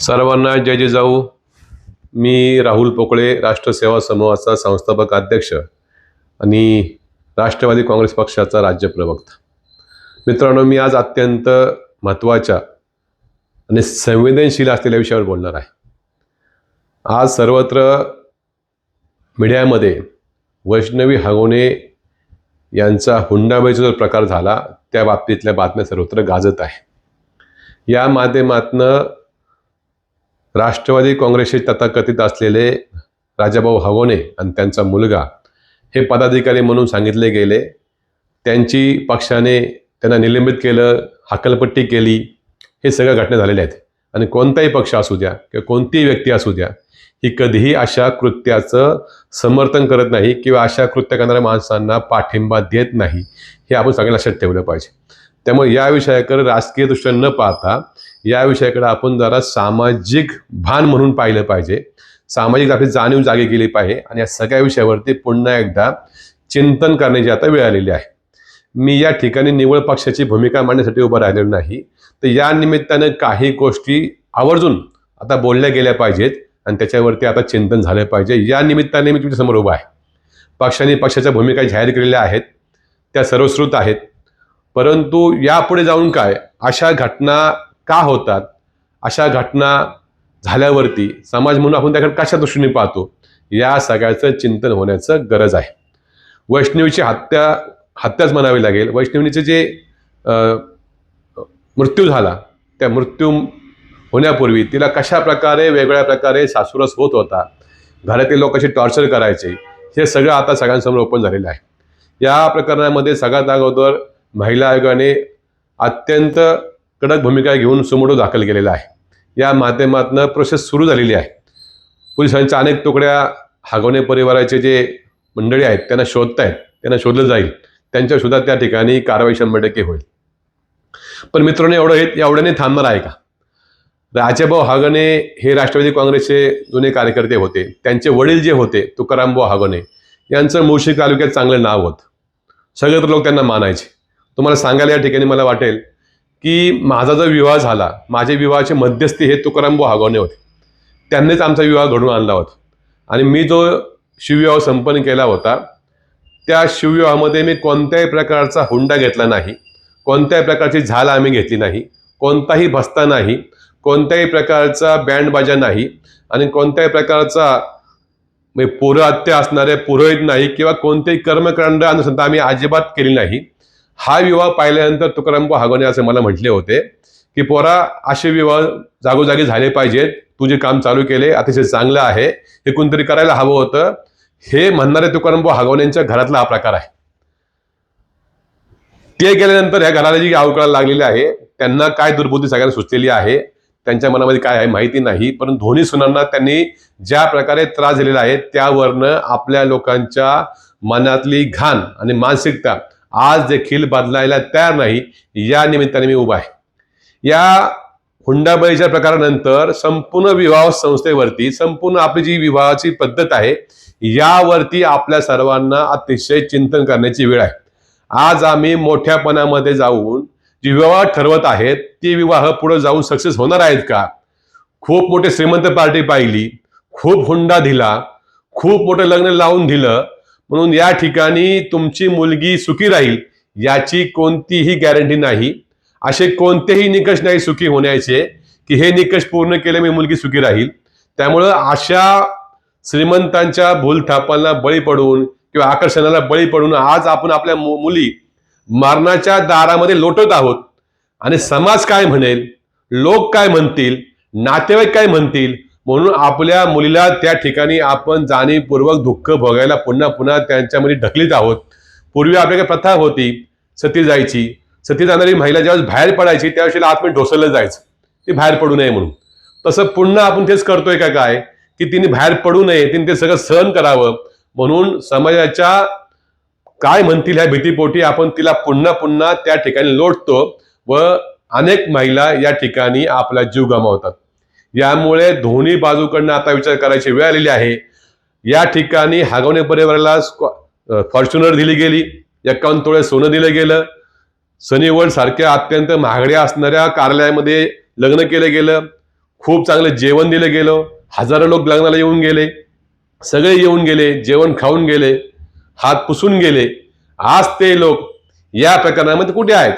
सर्वांना जय जय जाऊ. मी राहुल पोकळे राष्ट्रसेवा समूहाचा संस्थापक अध्यक्ष आणि राष्ट्रवादी काँग्रेस पक्षाचा राज्य प्रवक्ता. मित्रांनो मी आज अत्यंत महत्त्वाच्या आणि संवेदनशील असलेल्या विषयावर बोलणार आहे. आज सर्वत्र मीडियामध्ये वैष्णवी हगवणे यांचा हुंडाबाईचा जो प्रकार झाला त्या बाबतीतल्या बातम्या सर्वत्र गाजत आहे. या माध्यमातनं राष्ट्रवादी काँग्रेसचे तथाकथित असलेले राजाभाऊ हवोने आणि त्यांचा मुलगा हे पदाधिकारी म्हणून सांगितले गेले. त्यांची पक्षाने त्यांना निलंबित केलं हकलपट्टी केली. हे सगळ्या घटना झालेल्या आहेत. आणि कोणताही पक्ष असू द्या किंवा कोणतीही व्यक्ती असू द्या ही कधीही अशा कृत्याचं समर्थन करत नाही किंवा अशा कृत्य करणाऱ्या माणसांना पाठिंबा देत नाही. हे आपण सगळ्यांना लक्षात ठेवलं पाहिजे. त्यामुळे या विषयाकडे राजकीय दृष्ट्या न पाहता या विषयाकडे आपण जरा सामाजिक भान म्हणून पाहिलं पाहिजे. सामाजिक आपली जाणीव जागी केली पाहिजे आणि या सगळ्या विषयावरती पुन्हा एकदा चिंतन करण्याची आता वेळ आलेली आहे. मी या ठिकाणी निवड पक्षाची भूमिका मांडण्यासाठी उभं राहिलेलो नाही. तर या निमित्तानं काही गोष्टी आवर्जून आता बोलल्या गेल्या पाहिजेत आणि त्याच्यावरती आता चिंतन झालं पाहिजे. या निमित्ताने मी तुमच्यासमोर उभा आहे. पक्षाने पक्षाच्या भूमिका जाहीर केलेल्या आहेत. त्या सर्वश्रुत आहेत. परंतु यापुढे जाऊन काय? अशा घटना का होतात? अशा घटना झाल्यावरती समाज म्हणून आपण त्याकडे कशा दृष्टीने पाहतो? या सगळ्याचं चिंतन होण्याचं गरज आहे. वैष्णवीची हत्या हत्याच म्हणावी लागेल. वैष्णवीचे जे मृत्यू झाला त्या मृत्यू होण्यापूर्वी तिला कशा प्रकारे वेगवेगळ्या प्रकारे सासुरस होत होता घरातील लोकांशी टॉर्चर करायचे हे सगळं आता सगळ्यांसमोर ओपन झालेलं आहे. या प्रकरणामध्ये सगळ्यात अगोदर महिला आयोगाने अत्यंत कडक भूमिका घेऊन सुमोटो दाखल केलेला आहे. या माध्यमातून प्रोसेस सुरू झालेली आहे. पोलिसांच्या अनेक तुकड्या हागवणे परिवाराचे जे मंडळी आहेत त्यांना शोधत आहेत त्यांना शोधलं जाईल. त्यांच्या सुद्धा त्या ठिकाणी कारवाई शंभर टक्के होईल. पण मित्रांनो एवढं हे एवढ्याने थांबणार आहे का? राजाभाऊ हागणे हे राष्ट्रवादी काँग्रेसचे जुने कार्यकर्ते होते. त्यांचे वडील जे होते तुकारामभाऊ हागणे यांचं मुळशी तालुक्यात चांगलं नाव होतं. सगळे तर लोक त्यांना मानायचे. तुम्हाला सांगायला या ठिकाणी मला वाटेल की माझा जो विवाह झाला माझे विवाहाचे मध्यस्थी हे तुकाराम हागवणे होते. त्यांनीच आमचा विवाह घडून आणला होता. आणि मी जो शिवविवाह संपन्न केला होता त्या शिवविवाहामध्ये मी कोणत्याही प्रकारचा हुंडा घेतला नाही कोणत्याही प्रकारची झाल आम्ही घेतली नाही कोणताही भस्ता नाही कोणत्याही प्रकारचा बँडबाजा नाही आणि कोणत्याही प्रकारचा म्हणजे पुरहत्या असणारे पुरोहित नाही किंवा कोणतेही कर्मकांड अनुसंधान आम्ही अजिबात केली नाही. हा विवाह पाहिल्यानंतर तुकाराम हागवणे असे मला म्हटले होते की पोरा असे विवाह जागोजागी झाले पाहिजेत. तू जे काम चालू केले. अतिशय चांगलं आहे. हे कोणतरी करायला हवं होतं. हे म्हणणारे तुकारामभाऊ हागवण्यांच्या घरातला हा प्रकार आहे. ते गेल्यानंतर ह्या घराला जी अवकळा लागलेली आहे त्यांना काय दुर्बुद्धी सगळ्यांना सुचलेली आहे? त्यांच्या मनामध्ये काय आहे माहिती नाही. परंतु दोन्ही सुनांना त्यांनी ज्या प्रकारे त्रास दिलेला आहे त्यावरनं आपल्या लोकांच्या मनातली घाण आणि मानसिकता आज देखील बदलायला तयार नाही. या निमित्ताने मी उभा आहे. या हुंडाबळीच्या प्रकारानंतर संपूर्ण विवाह संस्थेवरती संपूर्ण आपली जी विवाहाची पद्धत आहे यावरती आपल्या सर्वांना अतिशय चिंतन करण्याची वेळ आहे. आज आम्ही मोठ्यापणामध्ये जाऊन जी विवाह ठरवत आहेत ती विवाह पुढे जाऊन सक्सेस होणार आहेत का? खूप मोठे श्रीमंत पार्टी पाहिली खूप हुंडा दिला खूप मोठं लग्न लावून दिलं म्हणून या ठिकाणी तुमची मुलगी सुखी राहील याची कोणतीही गॅरंटी नाही. असे कोणतेही निकष नाही सुखी होण्याचे की हे निकष पूर्ण केले मी मुलगी सुखी राहील. त्यामुळं अशा श्रीमंतांच्या भूलथापांना बळी पडून किंवा आकर्षणाला बळी पडून आज आपण आपल्या मु- मुली मरणाच्या दारामध्ये लोटत आहोत. आणि समाज काय म्हणेल? लोक काय म्हणतील? नातेवाईक काय म्हणतील? म्हणून आपल्या मुलीला त्या ठिकाणी आपण जाणीवपूर्वक दुःख भोगायला पुन्हा पुन्हा त्यांच्यामध्ये ढकलीत आहोत. पूर्वी आपल्याकडे प्रथा होती सती जायची. सती जाणारी महिला ज्यावेळेस बाहेर पडायची त्यावेळेस तिला आतमध्ये ढोसळलं जायचं. ती बाहेर पडू नये म्हणून. तसं पुन्हा आपण तेच करतोय का काय? की तिने बाहेर पडू नये तिने ते सगळं सहन करावं. म्हणून समाजाच्या काय म्हणतील ह्या भीतीपोटी आपण तिला पुन्हा पुन्हा त्या ठिकाणी लोटतो व अनेक महिला या ठिकाणी आपला जीव गमावतात. यामुळे दोन्ही बाजूकडनं आता विचार करायची वेळ आलेली आहे. या ठिकाणी हागवणे परिवाराला फॉर्च्युनर दिली गेली एकावन्न तोळे सोनं दिलं गेलं. सनी वर्ल्ड सारख्या अत्यंत महागड्या असणाऱ्या कार्यालयामध्ये लग्न केलं गेलं. खूप चांगलं जेवण दिलं गेलं. हजारो लोक लग्नाला येऊन गेले. सगळे येऊन गेले जेवण खाऊन गेले हात पुसून गेले. आज ते लोक या प्रकरणामध्ये कुठे आहेत?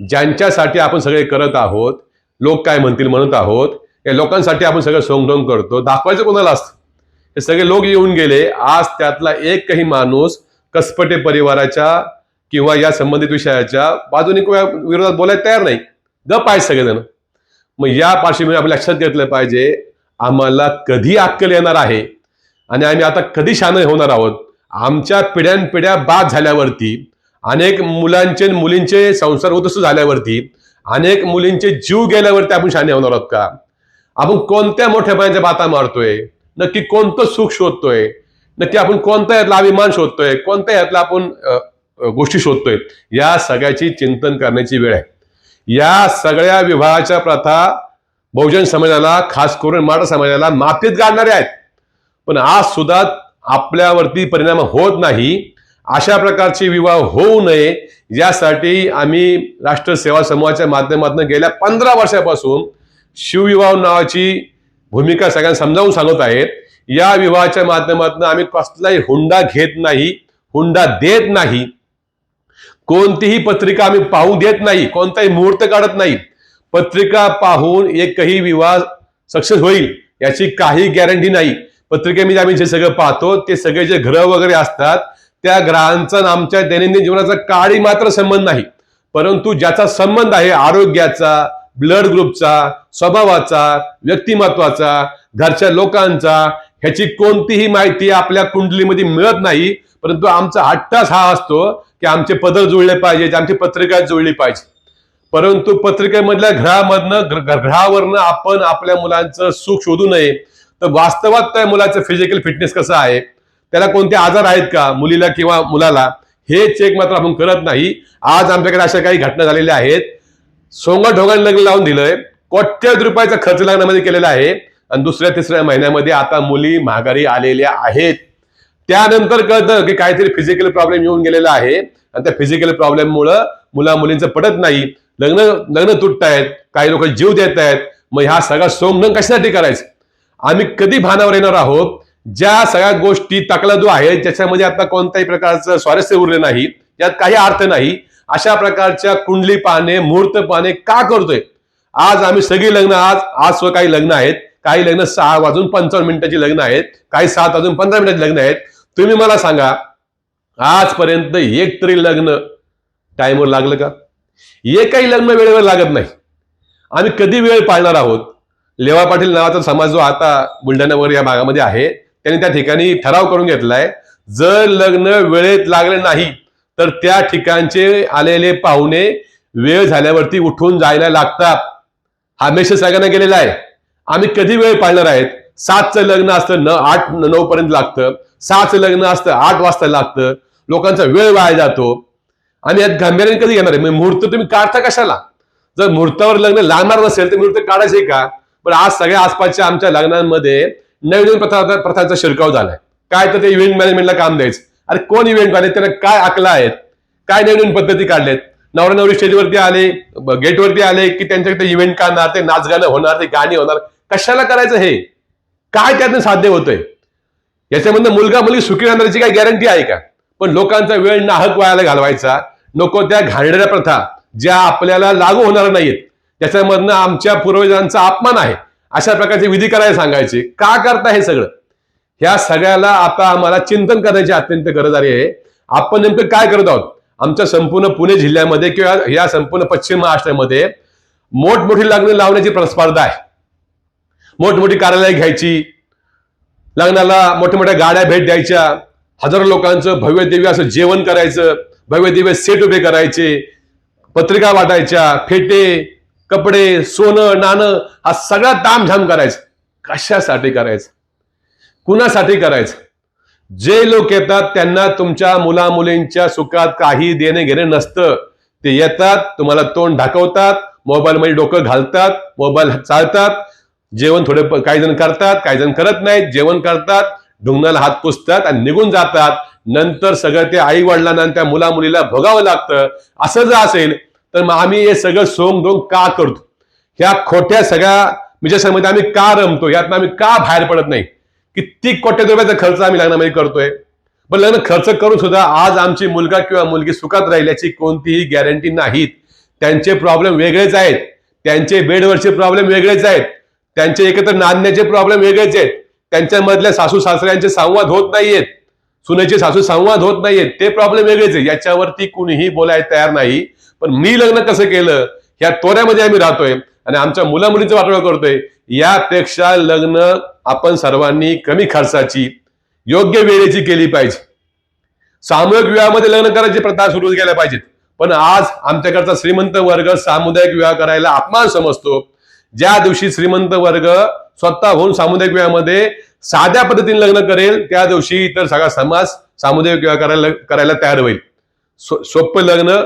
ज्यांच्यासाठी आपण सगळे करत आहोत लोक काय म्हणतील म्हणत आहोत? या लोकांसाठी आपण सगळं सोंगडोंग करतो. दाखवायचं कोणाला असतं? हे सगळे लोक येऊन गेले. आज त्यातला एक काही माणूस कसपटे परिवाराच्या किंवा या संबंधित विषयाच्या बाजूने किंवा विरोधात बोलायला तयार नाही. गप आहे सगळेजण. मग या पार्श्वभूमीवर आपण लक्षात घेतलं पाहिजे आम्हाला कधी अक्कल येणार आहे? आणि आम्ही आता कधी शान होणार आहोत? आमच्या पिढ्यानपिढ्या बाद झाल्यावरती अनेक मुलांचे मुलींचे संसार उद्ध्वस्त झाल्यावरती अनेक मुलींचे जीव गेल्यावरती आपण शाने होणार आहोत का? आपण कोणत्या मोठ्या बाता मारतोय? नक्की कोणतं सुख शोधतोय? नक्की आपण कोणत्या यातला अभिमान शोधतोय? कोणत्या यातला आपण गोष्टी शोधतोय? या सगळ्याची चिंतन करण्याची वेळ आहे. या सगळ्या विवाहाच्या प्रथा बहुजन समाजाला खास करून मराठा समाजाला मातीत गाडणाऱ्या आहेत. पण आज सुद्धा आपल्यावरती परिणाम होत नाही. अशा प्रकारचे विवाह होऊ नये. यासाठी आम्ही राष्ट्र सेवा समूहाच्या माध्यमातून गेल्या पंधरा वर्षापासून शिवविवाह नावाची भूमिका सगळ्यांना समजावून सांगत आहेत. या विवाहाच्या माध्यमातून आम्ही कसलाही हुंडा घेत नाही हुंडा देत नाही. कोणतीही पत्रिका आम्ही पाहू देत नाही कोणताही मुहूर्त काढत नाही. पत्रिका पाहून एकही विवाह सक्सेस होईल याची काही गॅरंटी नाही. पत्रिकेमध्ये आम्ही जे सगळं पाहतो ते सगळे जे ग्रह वगैरे असतात त्या ग्रहांचा आमच्या दैनंदिन जीवनाचा काळी मात्र संबंध नाही. परंतु ज्याचा संबंध आहे आरोग्याचा ब्लड ग्रुपचा स्वभावाचा व्यक्तिमत्वाचा घरच्या लोकांचा ह्याची कोणतीही माहिती आपल्या कुंडलीमध्ये मिळत नाही. परंतु आमचा हट्टाच हा असतो की आमचे पदर जुळले पाहिजे आमची पत्रिका जुळली पाहिजे परंतु पत्रिकेमधल्या ग्रहामधनं ग्रहावरनं आपण आपल्या मुलांचं सुख शोधू नये. तर वास्तवात त्या मुलाचं फिजिकल फिटनेस कसं आहे? त्याला कोणते आजार आहेत का? मुलीला किंवा मुलाला? हे चेक मात्र आपण करत नाही. आज आमच्याकडे अशा काही घटना झालेल्या आहेत. सोंगा ढोगाने लग्न लावून दिलंय. कोट्यवधी रुपयाचा खर्च लग्नामध्ये केलेला आहे. आणि दुसऱ्या तिसऱ्या महिन्यामध्ये आता मुली माघारी आलेल्या आहेत. त्यानंतर कळतं की काहीतरी फिजिकल प्रॉब्लेम येऊन गेलेला आहे. आणि त्या फिजिकल प्रॉब्लेममुळं मुला मुलींचं पडत नाही. लग्न लग्न तुटतायत. काही लोक जीव देत आहेत मग ह्या सगळा सोंगण कशासाठी करायचं? आम्ही कधी भानावर येणार आहोत? ज्या सगळ्या गोष्टी तकलादू आहेत ज्याच्यामध्ये आता कोणत्याही प्रकारचं स्वारस्य उरलं नाही यात काही अर्थ नाही अशा प्रकारच्या कुंडली पाहणे मुहूर्त पाहणे का करतोय? आज आम्ही सगळी लग्न आज आज स्व काही लग्न आहेत. काही लग्न सहा वाजून पंचावन्न मिनिटाची लग्न आहेत. काही सात वाजून पंधरा मिनिटाची लग्न आहेत. तुम्ही मला सांगा आजपर्यंत एक तरी लग्न टाइमवर लागलं का? एकही लग्न वेळेवर लागत नाही. आम्ही कधी वेळ पाळणार आहोत? लेवा पाटील नावाचा समाज जो आता बुलढाणा वगैरे या भागामध्ये आहे त्यांनी त्या ठिकाणी ठराव करून घेतलाय जर लग्न वेळेत लागले नाही तर त्या ठिकाणचे आलेले पाहुणे वेळ झाल्यावरती उठून जायला लागतात. हा मेसेज सगळ्यांना गेलेला आहे. आम्ही कधी वेळ पाळणार आहेत? सातचं लग्न असतं न आठ नऊ पर्यंत लागतं. सहाचं लग्न असतं आठ वाजता लागतं. लोकांचा वेळ वाया जातो. आणि यात गांभीर्याने कधी घेणार आहे? मुहूर्त तुम्ही काढता कशाला? जर मुहूर्तावर लग्न लागणार नसेल तर मुहूर्त काढायचे का? पण आज सगळ्या आसपासच्या आमच्या लग्नांमध्ये नवीन प्रथा प्रथांचा शिरकाव झालाय. काय तर ते इव्हेंट मॅनेजमेंटला काम द्यायचं. अरे कोण इव्हेंट आले त्याने काय आकला आहेत? काय नवीन पद्धती काढल्यात नवरा नवरी स्टेजवरती आले गेटवरती आले की त्यांच्याकडे इव्हेंट काढणार ते नाच गाणं होणार ते गाणी होणार. कशाला करायचं हे? काय त्यातनं साध्य होतंय? याच्यामधनं मुलगा मुलगी सुखी राहण्याची काही गॅरंटी आहे का? पण लोकांचा वेळ नाहक वायाला घालवायचा. नको त्या घाणेऱ्या प्रथा ज्या आपल्याला लागू होणार नाहीत. त्याच्यामधनं आमच्या पूर्वजांचा अपमान आहे. अशा प्रकारचे विधी करायला सांगायचे. का करता हे सगळं? ह्या सगळ्याला आता आम्हाला चिंतन करण्याची अत्यंत गरज आली आहे. आपण नेमकं काय करत आहोत? आमच्या संपूर्ण पुणे जिल्ह्यामध्ये किंवा या संपूर्ण पश्चिम महाराष्ट्रामध्ये मोठमोठी लग्न लावण्याची प्रस्पर्धा आहे. मोठमोठी कार्यालय घ्यायची. लग्नाला मोठ्या मोठ्या गाड्या भेट द्यायच्या. हजारो लोकांचं भव्य दिव्य असं जेवण करायचं. भव्य दिव्य सेट उभे करायचे. पत्रिका वाटायच्या फेटे कपडे सोनं नाणं हा सगळा तामझाम करायचं. कशासाठी करायचं? कुणासाठी करायचं? जे लोक येतात त्यांना तुमच्या मुला मुलींच्या सुखात काही देणे घेणे नसतं. ते येतात तुम्हाला तोंड ढाकवतात मोबाईलमध्ये डोकं घालतात मोबाईल चालतात जेवण थोडे काही जण करतात काही जण करत नाहीत जेवण करतात ढुंगणाला हात पुसतात आणि निघून जातात. नंतर सगळं ते आई वडिलांना त्या मुला मुलीला भोगावं लागतं. असं जर असेल तर मग आम्ही हे सगळं सोंग डोंग का करतो? ह्या खोट्या सगळ्या म्हणजे आम्ही का रमतो? यातनं आम्ही का बाहेर पडत नाही? किती कोट्यात रुपयाचा खर्च आम्ही लग्नामध्ये करतोय. पण लग्न खर्च करून सुद्धा आज आमची मुलगा किंवा मुलगी सुखात राहील याची कोणतीही गॅरंटी नाहीत. त्यांचे प्रॉब्लेम वेगळेच आहेत. त्यांचे बेडवरचे प्रॉब्लेम वेगळेच आहेत. त्यांचे एकत्र नांदण्याचे प्रॉब्लेम वेगळेच आहेत. त्यांच्यामधल्या सासू सासऱ्यांचे संवाद होत नाहीयेत. सुनेचे सासू संवाद होत नाहीयेत. ते प्रॉब्लेम वेगळेच आहे याच्यावरती कुणीही बोलायला तयार नाही. पण मी लग्न कसं केलं? ह्या तोऱ्यामध्ये आम्ही राहतोय. आणि आमच्या मुलामुलीचं वाटोळ करतोय. यापेक्षा लग्न आपण सर्वांनी कमी खर्चाची योग्य वेळेची केली पाहिजे. सामूहिक विवाहामध्ये लग्न करायची प्रथा सुरू केल्या पाहिजेत. पण आज आमच्याकडचा श्रीमंत वर्ग सामुदायिक विवाह करायला अपमान समजतो. ज्या दिवशी श्रीमंत वर्ग स्वतः होऊन सामुदायिक विवाहामध्ये साध्या पद्धतीने लग्न करेल त्या दिवशी इतर सगळा समाज सामुदायिक विवाह करायला करायला तयार होईल. सो- सोपं लग्न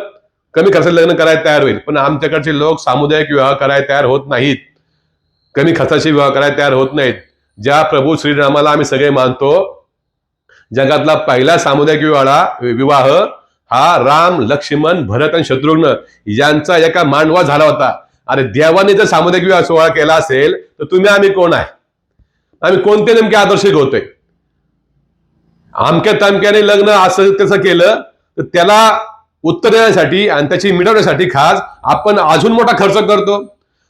कमी खर्चात लग्न करायला तयार होईल. पण आमच्याकडचे लोक सामुदायिक विवाह करायला तयार होत नाहीत. कमी खर्चाचे विवाह करायला तयार होत नाहीत. ज्या प्रभू श्रीरामाला आम्ही सगळे मानतो जगातला पहिला सामुदायिक विवाह विवाह हा राम लक्ष्मण भरत आणि शत्रुघ्न यांचा एका मांडवा झाला होता. अरे देवाने जर सामुदायिक विवाह सोहळा केला असेल तर तुम्ही आम्ही कोण आहे? आम्ही कोणते नेमके आदर्श होतोय? आमक्या तामक्याने लग्न असं तसं केलं तर त्याला उत्तर देण्यासाठी आणि त्याची मिळवण्यासाठी खास आपण अजून मोठा खर्च करतो.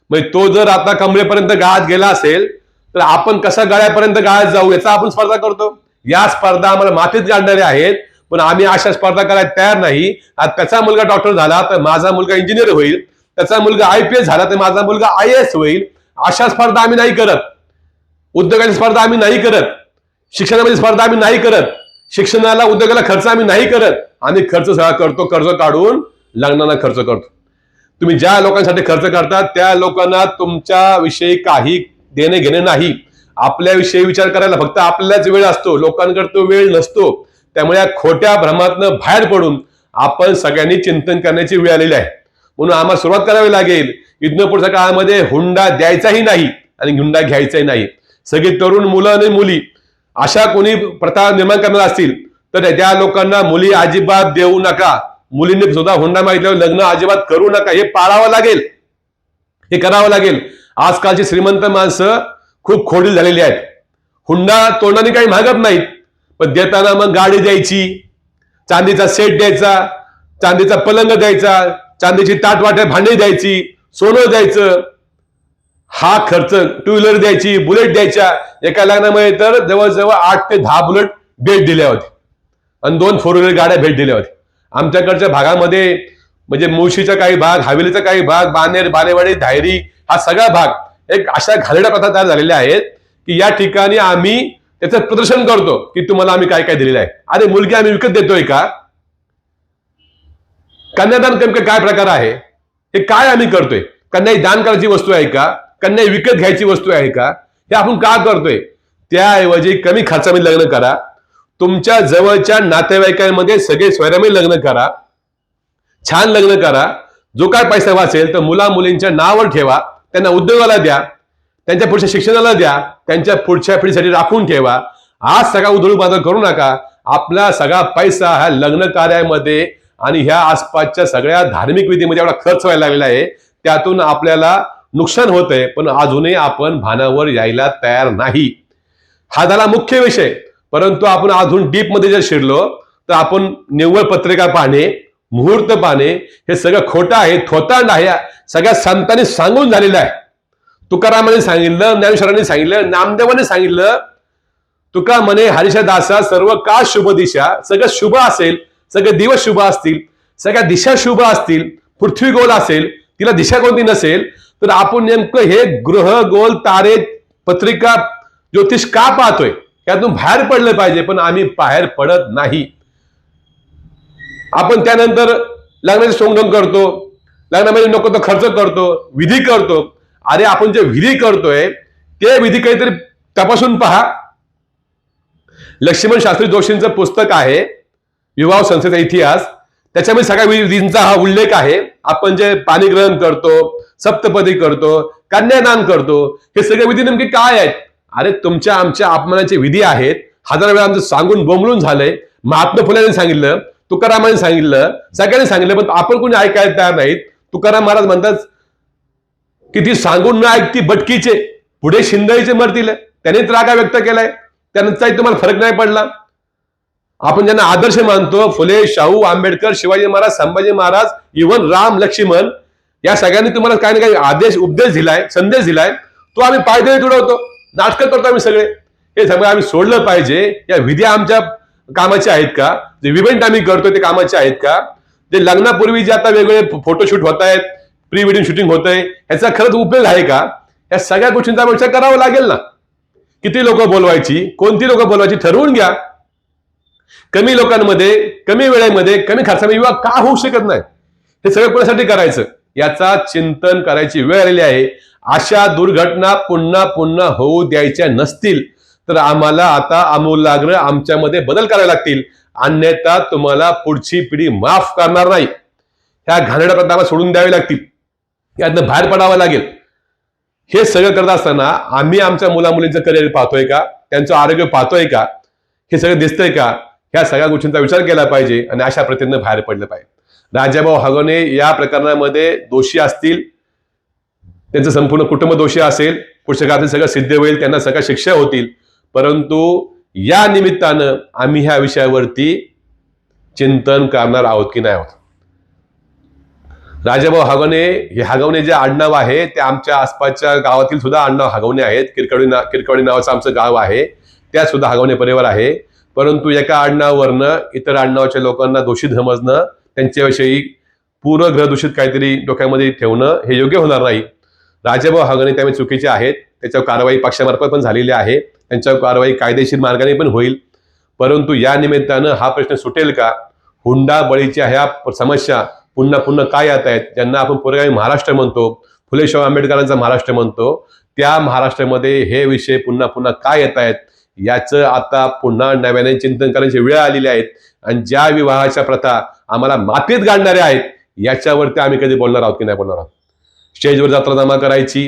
म्हणजे तो जर आता कमरेपर्यंत गाळात गेला असेल तर आपण कसा गळ्यापर्यंत गाळ्यात जाऊ याचा आपण स्पर्धा करतो. या स्पर्धा आम्हाला मातीत गाडणारे आहेत पण आम्ही अशा स्पर्धा करायला तयार नाही. आज त्याचा मुलगा डॉक्टर झाला तर माझा मुलगा इंजिनियर होईल. त्याचा मुलगा आय पी एस झाला तर माझा मुलगा आय एस होईल. अशा स्पर्धा आम्ही नाही करत. उद्योगाची स्पर्धा आम्ही नाही करत. शिक्षणामध्ये स्पर्धा आम्ही नाही करत. शिक्षणाला उद्योगाला खर्च आम्ही नाही करत. आम्ही खर्च सगळा करतो कर्ज काढून लग्नाला खर्च करतो. तुम्ही ज्या लोकांसाठी खर्च करता त्या लोकांना तुमच्या विषयी काही देणे घेणे नाही. आपल्याविषयी विचार करायला फक्त आपल्यालाच वेळ असतो लोकांकडे तो वेळ नसतो. त्यामुळे या खोट्या भ्रमातनं बाहेर पडून आपण सगळ्यांनी चिंतन करण्याची वेळ आलेली आहे. म्हणून आम्हाला सुरुवात करावी लागेल. इथनं पुढच्या काळामध्ये हुंडा द्यायचाही नाही आणि हुंडा घ्यायचाही नाही. सगळी तरुण मुलं आणि मुली अशा कोणी प्रथा निर्माण करणार असतील तर त्या लोकांना मुली अजिबात देऊ नका. मुलींनी सुद्धा हुंडा मागितल्यावर लग्न अजिबात करू नका. हे पाळावं लागेल. हे करावं लागेल. आजकालची श्रीमंत माणसं खूप खोडील झालेली आहेत. हुंडा तोंडाने काही मागत नाहीत. पण देताना मग गाडी द्यायची चांदीचा सेट द्यायचा चांदीचा पलंग द्यायचा चांदीची ताटवाट्या भांडी द्यायची सोनं द्यायचं. हा खर्च टू व्हीलर द्यायची बुलेट द्यायच्या. एका लग्नामध्ये तर जवळजवळ आठ ते दहा बुलेट भेट दिल्या होत्या. आणि दोन फोर व्हीलर गाड्या भेट दिल्या होत्या. आमच्याकडच्या भागामध्ये म्हणजे मुळशीचा काही भाग हवेलीचा काही भाग बानेर बानेवाडी धायरी हा सगळा भाग एक अशा घालड्या प्रथा तयार झालेल्या आहेत की या ठिकाणी आम्ही त्याचं प्रदर्शन करतो की तुम्हाला आम्ही काय काय दिलेलं आहे. अरे मुलगी आम्ही विकत देतोय का? कन्यादान नेमकं काय प्रकार आहे? हे काय आम्ही करतोय? कन्या ही दान करायची वस्तू आहे का? कन्या विकत घ्यायची वस्तू आहे का? हे आपण का करतोय? त्याऐवजी कमी खर्चामध्ये लग्न करा. तुमच्या जवळच्या नातेवाईकांमध्ये सगळे स्वयंमध्ये लग्न करा. छान लग्न करा. जो काय पैसा वाचेल तर मुला मुलींच्या नावावर ठेवा. त्यांना उद्योगाला द्या. त्यांच्या पुढच्या शिक्षणाला द्या. त्यांच्या पुढच्या पिढीसाठी राखून ठेवा. आज सगळा उधळू बांधळ करू नका. आपला सगळा पैसा हा लग्न कार्यामध्ये आणि ह्या आसपासच्या सगळ्या धार्मिक विधीमध्ये एवढा खर्च व्हायला लागलेला आहे. त्यातून आपल्याला नुकसान होत आहे पण अजूनही आपण भानावर यायला तयार नाही. हा झाला मुख्य विषय. परंतु आपण अजून डीपमध्ये जर शिरलो तर आपण निव्वळ पत्रिका पाहणे मुहूर्त पाहणे हे सगळं खोटं आहे थोतांड आहे सगळ्या संतांनी सांगून झालेलं आहे. तुकारामाने सांगितलं ज्ञानेश्वरांनी सांगितलं नामदेवाने सांगितलं तुका म्हणे हरिषा दासा सर्व का शुभ दिशा सगळं शुभ असेल सगळे दिवस शुभ असतील सगळ्या दिशा शुभ असतील पृथ्वी गोल असेल तिला दिशा कोणती नसेल तर आपण नेमकं हे ग्रह गोल तारे पत्रिका ज्योतिष का पाहतोय? यातून बाहेर पडलं पाहिजे पण आम्ही बाहेर पडत नाही. आपण त्यानंतर लग्नाचे सोंगढोंग करतो लग्नामध्ये नको तो खर्च करतो विधी करतो. अरे आपण जे विधी करतोय ते विधी काहीतरी तपासून पहा. लक्ष्मण शास्त्री जोशींचं पुस्तक आहे विवाह संस्थेचा इतिहास. त्याच्यामध्ये सगळ्या विधींचा हा उल्लेख आहे. आपण जे पाणीग्रहण करतो सप्तपदी करतो कन्यादान करतो हे सगळे विधी नेमके काय आहेत? अरे तुमच्या आमच्या अपमानाचे विधी आहेत. हजार वेळा आमचं सांगून बोंबलून झालंय. महात्मा फुलेने सांगितलं तुकारामाने सांगितलं सगळ्यांनी सांगितलं पण आपण कोणी ऐकायला तयार नाहीत. तुकाराम महाराज म्हणतात की ती सांगून न ऐकती भटकीचे पुढे शिंदेचे मरतील त्यांनीच रागा व्यक्त केलाय. त्यांचाही तुम्हाला फरक नाही पडला. आपण ज्यांना आदर्श मानतो फुले शाहू आंबेडकर शिवाजी महाराज संभाजी महाराज इवन राम लक्ष्मण या सगळ्यांनी तुम्हाला काही ना काही आदेश उपदेश दिलाय संदेश दिलाय. तो आम्ही पायदळी तुडवतो नाटकं करतो आम्ही सगळे. हे सगळं आम्ही सोडलं पाहिजे. या विधी आमच्या कामाच्या आहेत का? जे इव्हेंट आम्ही करतो ते कामाचे आहेत का? जे लग्नापूर्वी जे आता वेगवेगळे फोटोशूट होत आहेत प्री वेडिंग शूटिंग होत आहे ह्याचा खरंच उपयोग आहे का? या सगळ्या गोष्टींचा विचार करावा लागेल ना. किती लोक बोलवायची कोणती लोक बोलवायची ठरवून घ्या. कमी लोकांमध्ये कमी वेळेमध्ये कमी खर्चामध्ये विवाह का होऊ शकत नाही? हे सगळं कोणासाठी करायचं? याचा चिंतन करायची वेळ आलेली आहे. अशा दुर्घटना पुन्हा पुन्हा होऊ द्यायच्या नसतील तर आम्हाला आता आमूलाग्र आमच्यामध्ये बदल करावे लागतील. अन्यथा तुम्हाला पुढची पिढी माफ करणार नाही. ह्या घाणेड्या प्रथा सोडून द्यावे लागतील. यातनं बाहेर पडावं लागेल. हे सगळं करत असताना आम्ही आमच्या मुला मुलींचं करिअर पाहतोय का? त्यांचं आरोग्य पाहतोय का? हे सगळं दिसतंय का? ह्या सगळ्या गोष्टींचा विचार केला पाहिजे आणि अशा प्रतीनं बाहेर पडलं पाहिजे. राजाभाऊ हगवणे या प्रकरणामध्ये दोषी असतील त्यांचं संपूर्ण कुटुंब दोषी असेल पुढच्या सगळं सिद्ध होईल त्यांना सगळ्या शिक्षा होतील. परंतु या निमित्तानं आम्ही ह्या विषयावरती चिंतन करणार आहोत की नाही आहोत. राजाभाऊ हगवणे हे हगवणे जे आडनाव आहे ते आमच्या आसपासच्या गावातील सुद्धा आडनाव हगवणे आहेत. किरकवडी ना किरकवडी नावाचं आमचं गाव आहे. त्यात सुद्धा हगवणे परिवार आहे. परंतु एका आडनावावरनं इतर आडनावाच्या लोकांना दोषी समजणं त्यांच्याविषयी पूर्ण ग्रहदूषित काहीतरी डोक्यामध्ये ठेवणं हे योग्य होणार नाही. राजाभाऊ हगणे त्यामुळे चुकीचे आहेत. त्याच्यावर कारवाई पक्षामार्फत पण झालेली आहे. त्यांच्यावर कारवाई कायदेशीर मार्गाने पण होईल. परंतु या निमित्तानं हा प्रश्न सुटेल का? हुंडा बळीच्या ह्या समस्या पुन्हा पुन्हा काय येत आहेत? ज्यांना आपण पुरेगामी महाराष्ट्र म्हणतो फुले शाहू आंबेडकरांचा महाराष्ट्र म्हणतो त्या महाराष्ट्रामध्ये हे विषय पुन्हा पुन्हा काय येत आहेत? याचं आता पुन्हा नव्याने चिंतन करण्याची वेळ आलेली आहेत आणि ज्या विवाहाच्या प्रथा आम्हाला मातीत गाडणाऱ्या आहेत याच्यावरती आम्ही कधी बोलणार आहोत की नाही बोलणार आहोत? स्टेजवर जत्रा जमा करायची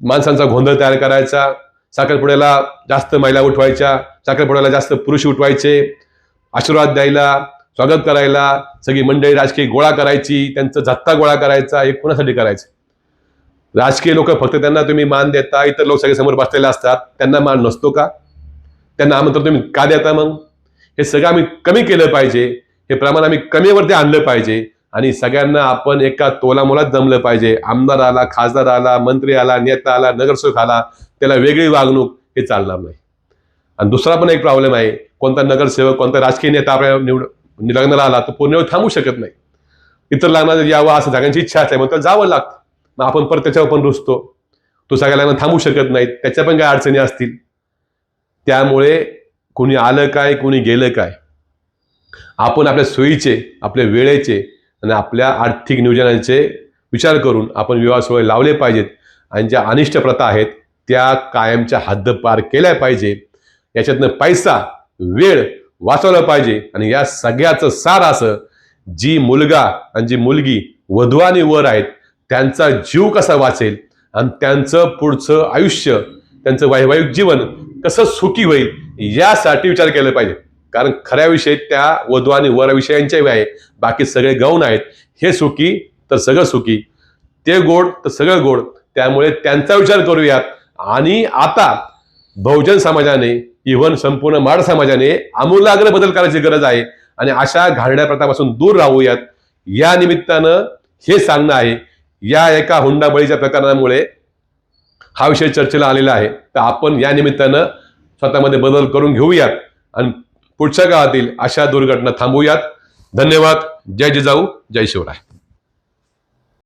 माणसांचा गोंधळ तयार करायचा साखरपुड्याला जास्त महिला उठवायच्या साखरपुड्याला जास्त पुरुष उठवायचे आशीर्वाद द्यायला स्वागत करायला सगळी मंडळी राजकीय गोळा करायची त्यांचं जत्ता गोळा करायचा हे कोणासाठी करायचं? राजकीय लोक फक्त त्यांना तुम्ही मान देता इतर लोक सगळे समोर बसलेले असतात त्यांना मान नसतो का? त्यांना आमंत्रण तुम्ही का देता मग? हे सगळं आम्ही कमी केलं पाहिजे हे प्रमाण आम्ही कमीवरती आणलं पाहिजे आणि सगळ्यांना आपण एका तोलामोलात जमलं पाहिजे. आमदार आला खासदार आला मंत्री आला नेता आला नगरसेवक आला त्याला वेगळी वागणूक हे चालणार नाही. आणि दुसरा पण एक प्रॉब्लेम आहे कोणता नगरसेवक कोणता राजकीय नेता आपल्या निवड लग्नाला आला तर पूर्ण वेळ थांबू शकत नाही. इतर लग्नाला यावं असं सगळ्यांची इच्छा असते मग त्याला जावं लागतं. मग आपण परत त्याच्यावर पण रुजतो. तो सगळ्या लग्न थांबू शकत नाही. त्याच्या पण काही अडचणी असतील. त्यामुळे कोणी आलं काय कोणी गेलं काय? आपण आपल्या सोयीचे आपल्या वेळेचे आणि आपल्या आर्थिक नियोजनाचे विचार करून आपण विवाह सोहळे लावले पाहिजेत. आणि ज्या अनिष्ट प्रथा आहेत त्या कायमच्या हद्दपार केल्या पाहिजे. याच्यातनं पैसा वेळ वाचवला पाहिजे. आणि या सगळ्याचं सार असं जी मुलगा आणि जी मुलगी वधू आणि वर आहेत त्यांचा जीव कसा वाचेल? आणि त्यांचं पुढचं आयुष्य त्यांचं वैवाहिक जीवन कसं सुखी होईल? यासाठी विचार केला पाहिजे. कारण खऱ्या विषय त्या वधू आणि वर यांच्याही आहे बाकी सगळे गौण आहेत. हे सुखी तर सगळं सुखी. ते गोड तर सगळं गोड. त्यामुळे त्यांचा विचार करूयात. आणि आता बहुजन समाजाने इव्हन संपूर्ण माड समाजाने आमूलाग्र बदल करायची गरज आहे. आणि अशा घाणड्या प्रथापासून दूर राहूयात. या निमित्तानं हे सांगणं आहे या एका हुंडाबळीच्या प्रकरणामुळे हा विषय चर्चेला आलेला आहे. तर आपण या निमित्तानं स्वतःमध्ये बदल करून घेऊयात. आणि पुढच्या काळातील अशा दुर्घटना थांबवूयात धन्यवाद. जय जिजाऊ. जय शिवराय.